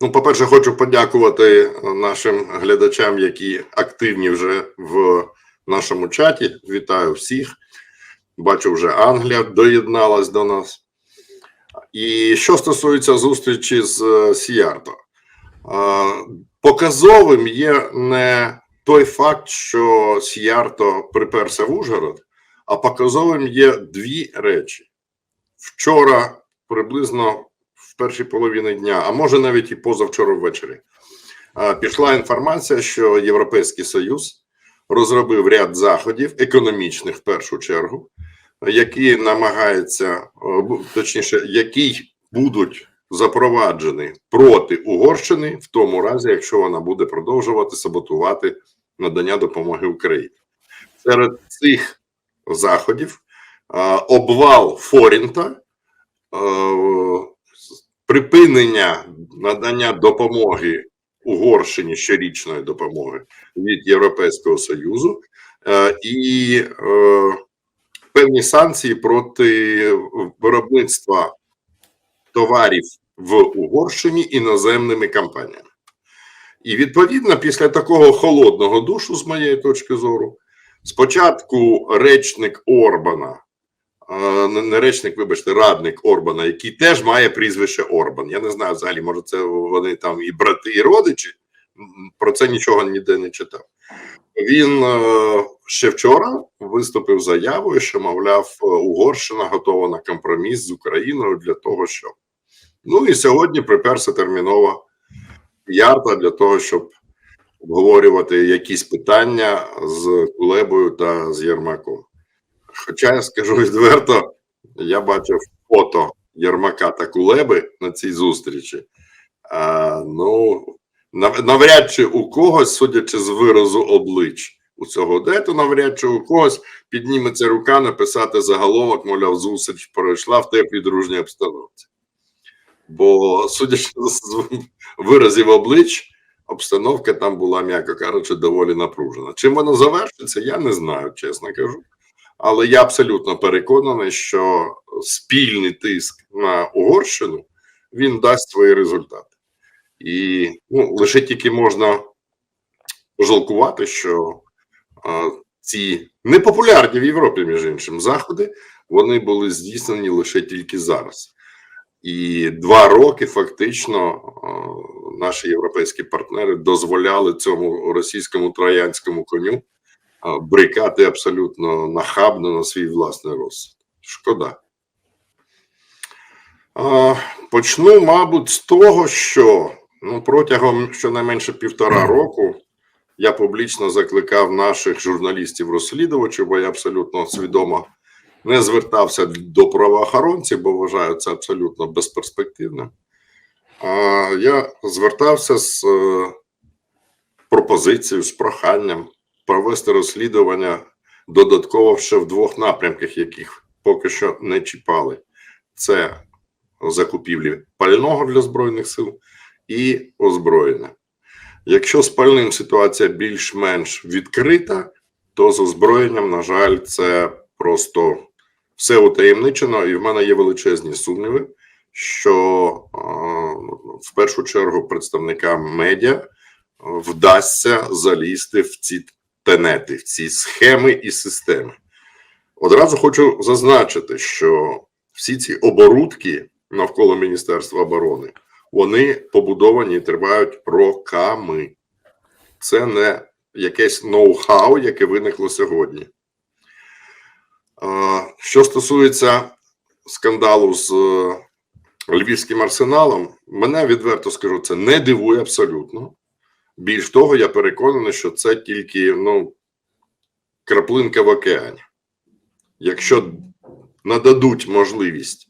Ну, по-перше, хочу подякувати нашим глядачам, які активні вже в нашому чаті. Вітаю всіх. Бачу, вже Англія доєдналась до нас. І що стосується зустрічі з е, Сіярто, е, показовим є не той факт, що Сіярто приперся в Ужгород, а показовим є дві речі. Вчора приблизно першій половині дня, а може навіть і позавчора ввечері, пішла інформація, що Європейський Союз розробив ряд заходів, економічних в першу чергу, які намагаються, точніше, які будуть запроваджені проти Угорщини в тому разі, якщо вона буде продовжувати саботувати надання допомоги Україні. Серед цих заходів обвал Форінта, припинення надання допомоги Угорщині щорічної допомоги від Європейського Союзу е, і е, певні санкції проти виробництва товарів в Угорщині іноземними компаніями. І відповідно, після такого холодного душу, з моєї точки зору, спочатку речник Орбана, не речник, вибачте, радник Орбана, який теж має прізвище Орбан. Я не знаю взагалі, може, це вони там і брати, і родичі. Про це нічого ніде не читав. Він е, ще вчора виступив заявою, що, мовляв, е, Угорщина готова на компроміс з Україною для того, щоб. Ну і сьогодні приперся терміново Ярта для того, щоб обговорювати якісь питання з Кулебою та з Єрмаком. Хоча я скажу відверто, я бачив фото Єрмака та Кулеби на цій зустрічі. А, ну, навряд чи у когось, судячи з виразу облич у цього дето, навряд чи у когось підніметься рука написати заголовок, мовляв, зустріч пройшла в теплій дружній обстановці. Бо, судячи з виразів облич, обстановка там була, м'яко кажучи, доволі напружена. Чим воно завершиться, я не знаю, чесно кажу. Але я абсолютно переконаний, що спільний тиск на Угорщину він дасть свої результати. І ну, лише тільки можна жалкувати, що а, ці непопулярні в Європі, між іншим, заходи вони були здійснені лише тільки зараз. І два роки фактично наші європейські партнери дозволяли цьому російському троянському коню брикати абсолютно нахабно на свій власний розсуд. Шкода. Почну, мабуть, з того, що ну, протягом щонайменше півтора року я публічно закликав наших журналістів-розслідувачів, бо я абсолютно свідомо не звертався до правоохоронців, бо вважаю це абсолютно безперспективним. А я звертався з е, пропозицією, з проханням провести розслідування додатково ще в двох напрямках, яких поки що не чіпали. Це закупівлі пального для збройних сил і озброєння. Якщо з пальним ситуація більш-менш відкрита, то з озброєнням, на жаль, це просто все утаємничено, і в мене є величезні сумніви, що в першу чергу представникам медіа вдасться залізти в ці тенети, в ці схеми і системи. Одразу хочу зазначити, що всі ці оборудки навколо Міністерства оборони вони побудовані і тривають роками. Це не якесь ноу-хау, яке виникло сьогодні. Що стосується скандалу з е, львівським арсеналом, мене відверто скажу, це не дивує абсолютно. Більш того, я переконаний, що це тільки ну, краплинка в океані. Якщо нададуть можливість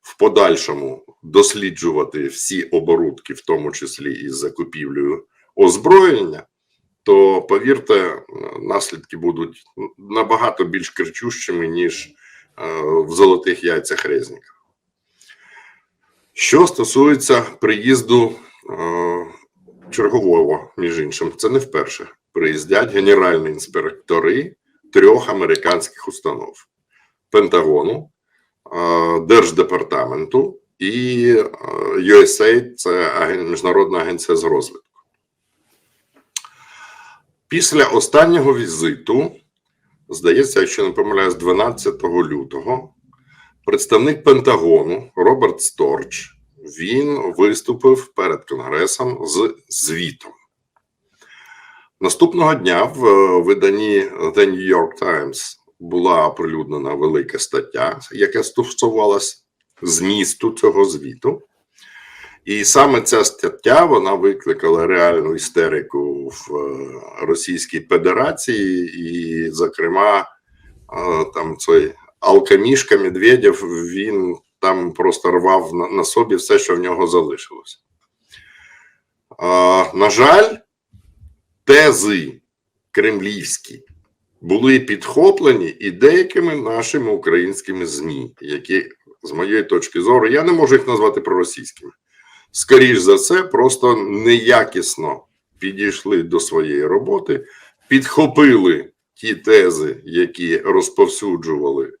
в подальшому досліджувати всі оборудки, в тому числі із закупівлею озброєння, то повірте, наслідки будуть набагато більш кричущими, ніж е, в золотих яйцях Резнікова. Що стосується приїзду е, чергового, між іншим, це не вперше. Приїздять генеральні інспектори трьох американських установ: Пентагону, Держдепартаменту і USAID – це Міжнародна агенція з розвитку. Після останнього візиту, здається, якщо не помиляюсь, 12 лютого, представник Пентагону Роберт Сторч він виступив перед Конгресом з звітом. Наступного дня в е, виданні The New York Times була оприлюднена велика стаття, яка стосувалася змісту цього звіту. І саме ця стаття вона викликала реальну істерику в е, Російській Федерації, і, зокрема, е, там цей алкамішка Медведєв, він там просто рвав на, на собі все, що в нього залишилося. Е, На жаль, тези кремлівські були підхоплені і деякими нашими українськими ЗМІ, які, з моєї точки зору, я не можу їх назвати проросійськими. Скоріш за все, просто неякісно підійшли до своєї роботи, підхопили ті тези, які розповсюджували е,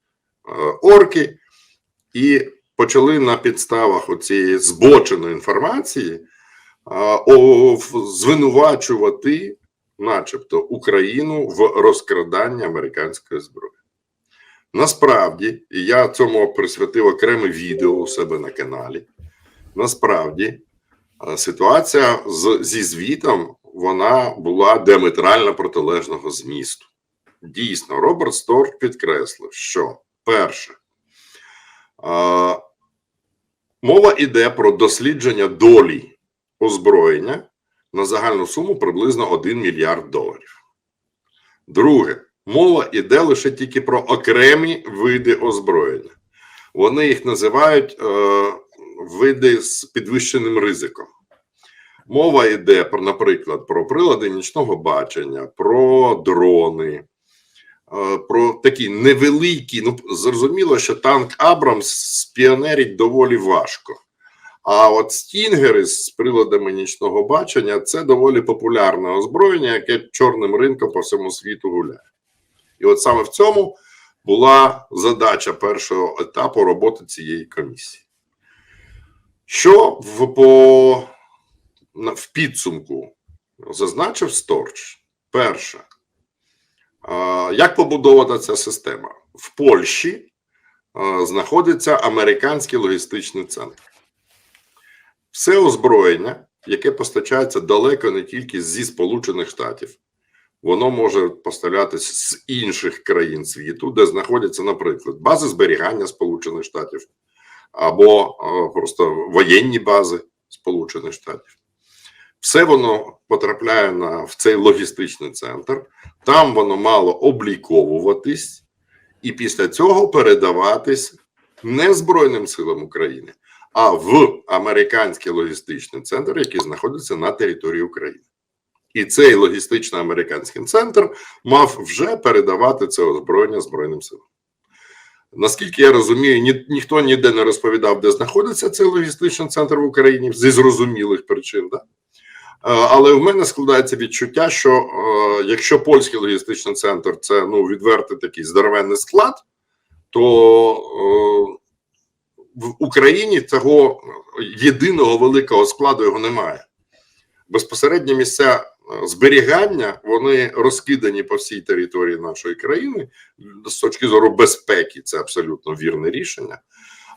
орки, і почали на підставах оцієї збоченої інформації звинувачувати, начебто, Україну в розкраданні американської зброї. Насправді, і я цьому присвятив окреме відео у себе на каналі. Насправді, ситуація з, зі звітом вона була діаметрально протилежного змісту. Дійсно, Роберт Сторк підкреслив, що перше, мова йде про дослідження долі озброєння на загальну суму приблизно 1 мільярд доларів. Друге, мова йде лише тільки про окремі види озброєння. Вони їх називають е, види з підвищеним ризиком. Мова йде про, наприклад, про прилади нічного бачення, про дрони, про такі невеликі. Ну, зрозуміло, що танк Абрамс спіонерить доволі важко. А от стінгери з приладами нічного бачення це доволі популярне озброєння, яке чорним ринком по всьому світу гуляє. І от саме в цьому була задача першого етапу роботи цієї комісії. Що в, по, в підсумку зазначив Сторч? Перше, як побудована ця система? В Польщі знаходиться американський логістичний центр. Все озброєння, яке постачається далеко не тільки зі Сполучених Штатів, воно може поставлятися з інших країн світу, де знаходяться, наприклад, бази зберігання Сполучених Штатів або просто воєнні бази Сполучених Штатів. Все воно потрапляє на, в цей логістичний центр, там воно мало обліковуватись і після цього передаватись не Збройним силам України, а в американський логістичний центр, який знаходиться на території України. І цей логістично американський центр мав вже передавати це озброєння Збройним силам. Наскільки я розумію, ні, ніхто ніде не розповідав, де знаходиться цей логістичний центр в Україні зі зрозумілих причин. Да? Е, Але в мене складається відчуття, що е, якщо польський логістичний центр це ну, відвертий такий здоровенний склад, то е, в Україні цього єдиного великого складу його немає. Безпосередньо місця зберігання вони розкидані по всій території нашої країни. З точки зору безпеки, це абсолютно вірне рішення.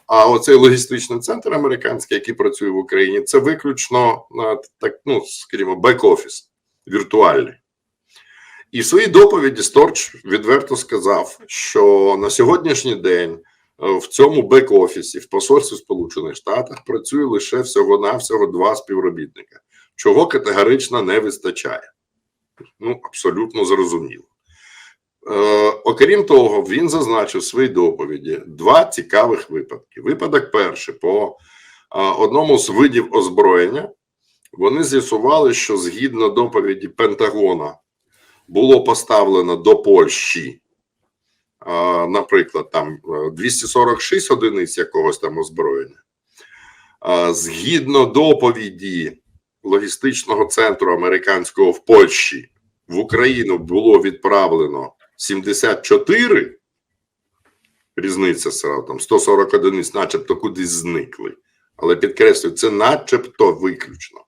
А оцей логістичний центр американський, який працює в Україні, це виключно е, так, ну скажімо, бек-офіс віртуальний. І в своїй доповіді Сторч відверто сказав, що на сьогоднішній день е, в цьому бек-офісі в посольстві Сполучених Штатів працює лише всього-навсього два співробітника, чого категорично не вистачає. Ну, абсолютно зрозуміло. Е, окрім того, він зазначив в своїй доповіді два цікавих випадки. Випадок перший по е, одному з видів озброєння вони з'ясували, що згідно доповіді Пентагона було поставлено до Польщі, е, наприклад, там е, 246 одиниць якогось там озброєння. Згідно доповіді логістичного центру американського в Польщі, в Україну було відправлено 74, різниця сразу, там 140 одиниць, начебто кудись зникли. Але підкреслюю, це начебто виключно.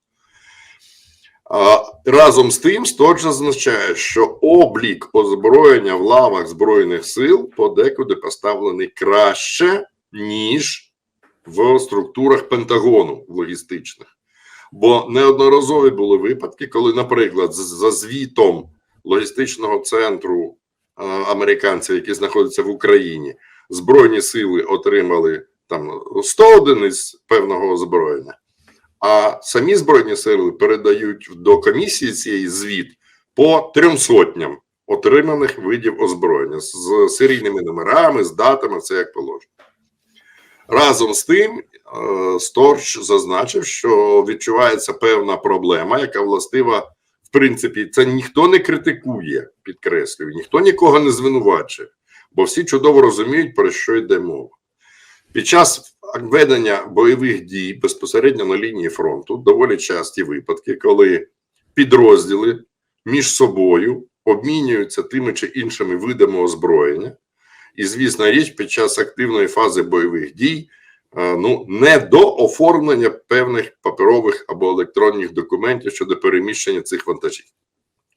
А, Разом з тим, Сторч зазначає, що облік озброєння в лавах Збройних сил подекуди поставлений краще, ніж в структурах Пентагону логістичних. Бо неодноразові були випадки, коли, наприклад, за звітом логістичного центру американців, які знаходяться в Україні, Збройні сили отримали там 100 одиниць певного озброєння, а самі Збройні сили передають до комісії цієї звіт по трьом сотням отриманих видів озброєння з серійними номерами, з датами, це як положено. Разом з тим, е, Сторч зазначив, що відчувається певна проблема, яка властива, в принципі, це ніхто не критикує, підкреслюю, ніхто нікого не звинувачує, бо всі чудово розуміють, про що йде мова. Під час ведення бойових дій безпосередньо на лінії фронту доволі часті випадки, коли підрозділи між собою обмінюються тими чи іншими видами озброєння. І, звісно, річ під час активної фази бойових дій ну, не до оформлення певних паперових або електронних документів щодо переміщення цих вантажів.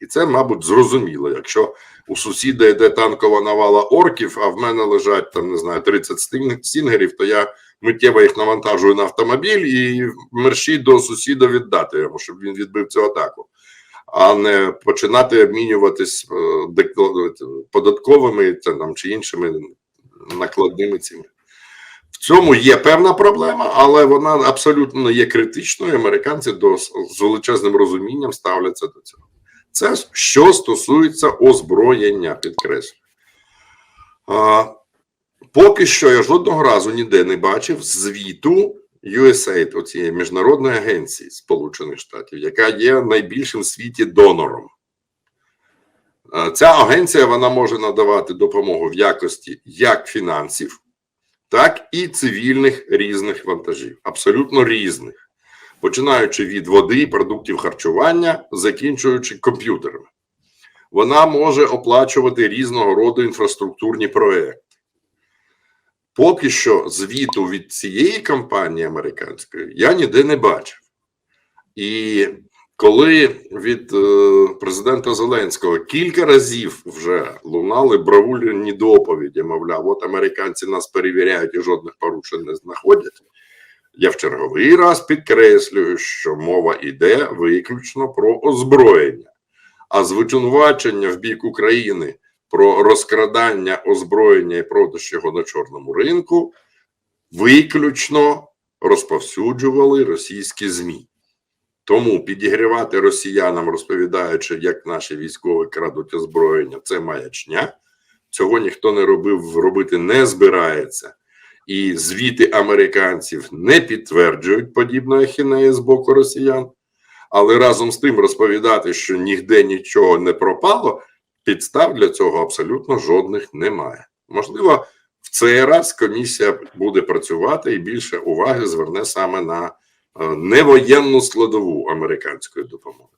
І це, мабуть, зрозуміло. Якщо у сусіда йде танкова навала орків, а в мене лежать там, не знаю, 30 стін- стінгерів, то я миттєво їх навантажую на автомобіль і мерщій до сусіда віддати йому, щоб він відбив цю атаку, а не починати обмінюватись е, податковими там, чи іншими накладними цими. Цьому є певна проблема, але вона абсолютно є критичною. Американці до, з величезним розумінням ставляться до цього. Це що стосується озброєння, підкреслю. А, поки що я жодного разу ніде не бачив звіту USAID, оцієї міжнародної агенції Сполучених Штатів, яка є найбільшим в світі донором. Ця агенція вона може надавати допомогу в якості як фінансів, так і цивільних різних вантажів, абсолютно різних починаючи від води, продуктів харчування, закінчуючи комп'ютерами. Вона може оплачувати різного роду інфраструктурні проекти. Поки що звіту від цієї компанії американської я ніде не бачив. І коли від е, президента Зеленського кілька разів вже лунали бравульні доповіді, мовляв, от американці нас перевіряють і жодних порушень не знаходять. Я в черговий раз підкреслюю, що мова йде виключно про озброєння, а звинувачення в бік України про розкрадання озброєння і продаж його на чорному ринку виключно розповсюджували російські ЗМІ. Тому підігрівати росіянам, розповідаючи, як наші військові крадуть озброєння, це маячня. Цього ніхто не робив, робити не збирається і звіти американців не підтверджують подібної ахінеї з боку росіян, але разом з тим розповідати, що нігде нічого не пропало, підстав для цього абсолютно жодних немає. Можливо, в цей раз комісія буде працювати і більше уваги зверне саме на невоєнну складову американської допомоги.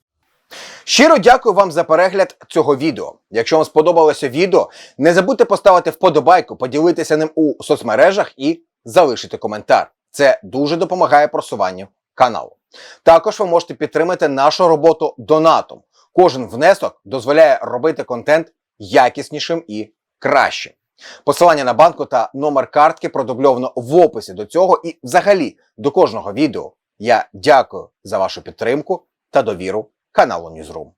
Щиро дякую вам за перегляд цього відео. Якщо вам сподобалося відео, не забудьте поставити вподобайку, поділитися ним у соцмережах і залишити коментар. Це дуже допомагає просуванню каналу. Також ви можете підтримати нашу роботу донатом. Кожен внесок дозволяє робити контент якіснішим і кращим. Посилання на банку та номер картки продубльовано в описі до цього і взагалі до кожного відео. Я дякую за вашу підтримку та довіру каналу Newsroom.